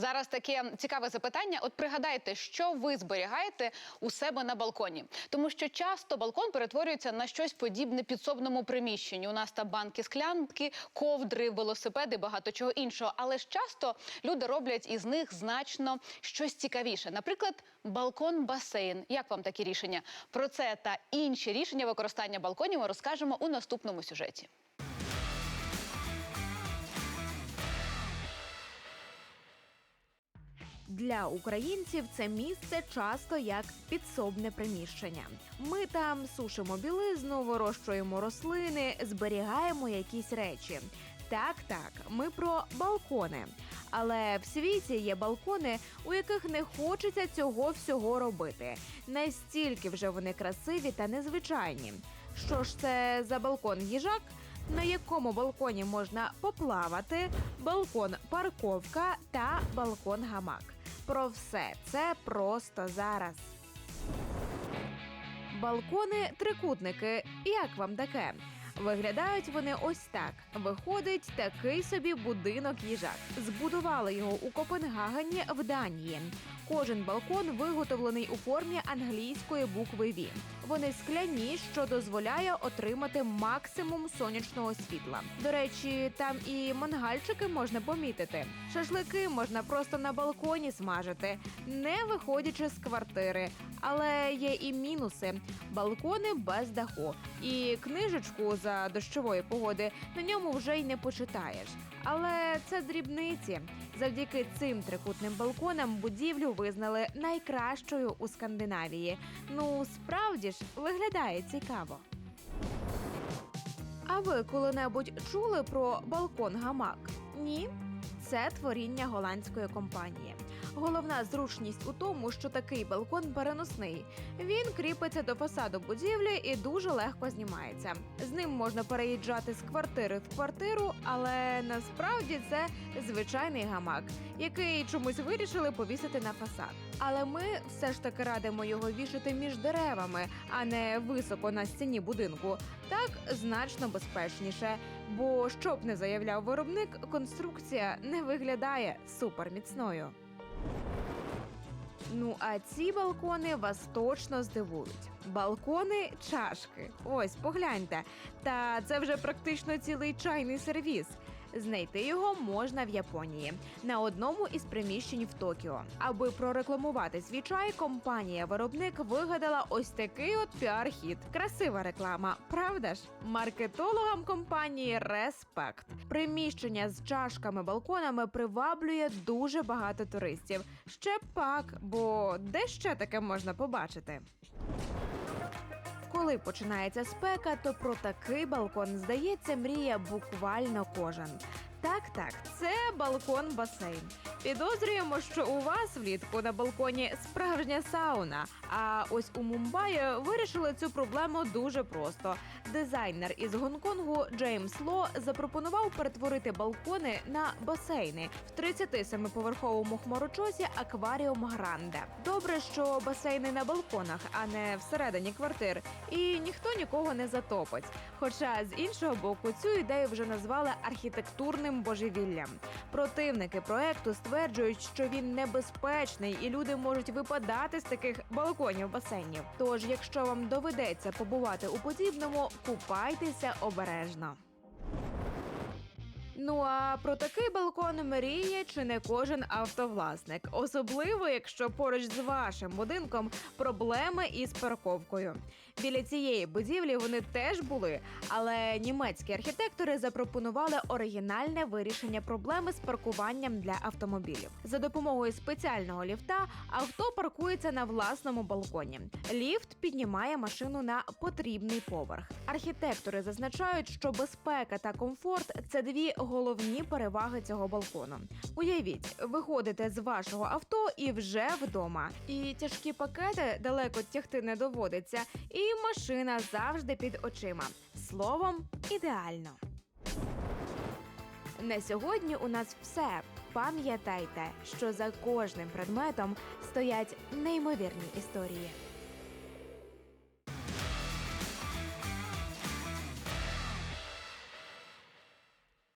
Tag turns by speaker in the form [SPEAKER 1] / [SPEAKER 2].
[SPEAKER 1] Зараз таке цікаве запитання. От пригадайте, що ви зберігаєте у себе на балконі, тому що часто балкон перетворюється на щось подібне підсобному приміщенню. У нас там банки, склянки, ковдри, велосипеди, багато чого іншого. Але ж часто люди роблять із них значно щось цікавіше. Наприклад, балкон-басейн. Як вам такі рішення? Про це та інші рішення використання балконів ми розкажемо у наступному сюжеті.
[SPEAKER 2] Для українців це місце часто як підсобне приміщення. Ми там сушимо білизну, вирощуємо рослини, зберігаємо якісь речі. Так, так, ми про балкони. Але в світі є балкони, у яких не хочеться цього всього робити. Настільки вже вони красиві та незвичайні. Що ж це за балкон їжак? на якому балконі можна поплавати, балкон парковка та балкон гамак. Про все це просто зараз. Балкони трикутники. Як вам таке? Виглядають вони ось так. Виходить такий собі будинок їжак. Збудували його у Копенгагені в Данії. Кожен балкон виготовлений у формі англійської букви V. Вони скляні, що дозволяє отримати максимум сонячного світла. До речі, там і мангальчики можна помітити. Шашлики можна просто на балконі смажити, не виходячи з квартири. Але є і мінуси: балкони без даху, і книжечку за дощової погоди на ньому вже й не почитаєш. Але це дрібниці. Завдяки цим трикутним балконам будівлю визнали найкращою у Скандинавії. Ну справді виглядає цікаво. А ви коли-небудь чули про балкон гамак? Ні? Це творіння голландської компанії. Головна зручність у тому, що такий балкон переносний. Він кріпиться до фасаду будівлі і дуже легко знімається. З ним можна переїжджати з квартири в квартиру, але насправді це звичайний гамак, який чомусь вирішили повісити на фасад. Але ми все ж таки радимо його вішати між деревами, а не високо на стіні будинку. Так значно безпечніше. Бо щоб не заявляв виробник, конструкція не виглядає суперміцною. Ну а ці балкони вас точно здивують. Балкони чашки. Ось погляньте. Та це вже практично цілий чайний сервіс. Знайти його можна в Японії на одному із приміщень в Токіо. Аби прорекламувати свій чай, компанія-виробник вигадала ось такий от піар-хіт. Красива реклама, правда ж? Маркетологам компанії респект. Приміщення з чашками-балконами приваблює дуже багато туристів. Ще пак, бо де ще таке можна побачити? Коли починається спека, то про такий балкон здається мріє буквально кожен. Так, так, це балкон басейн. Підозрюємо, що у вас влітку на балконі справжня сауна. А ось у Мумбаї вирішили цю проблему дуже просто. Дизайнер із Гонконгу Джеймс Ло запропонував перетворити балкони на басейни в 37-поверховому хмарочосі Акваріум Гранде. Добре, що басейни на балконах, а не всередині квартир, і ніхто нікого не затопить. Хоча з іншого боку цю ідею вже назвали архітектурним божевіллям. Противники проекту стверджують, що він небезпечний і люди можуть випадати з таких балконів басейнів. Тож, якщо вам доведеться побувати у подібному, купайтеся обережно. Ну а про такий балкон мріє чи не кожен автовласник, особливо якщо поруч з вашим будинком проблеми із парковкою. Біля цієї будівлі вони теж були, але німецькі архітектори запропонували оригінальне вирішення проблеми з паркуванням для автомобілів. За допомогою спеціального ліфта авто паркується на власному балконі. Ліфт піднімає машину на потрібний поверх. Архітектори зазначають, що безпека та комфорт це дві головні переваги цього балкону. Уявіть, виходите з вашого авто і вже вдома. І тяжкі пакети далеко тягти не доводиться, і машина завжди під очима. Словом, ідеально. На сьогодні у нас все. Пам'ятайте, що за кожним предметом стоять неймовірні історії.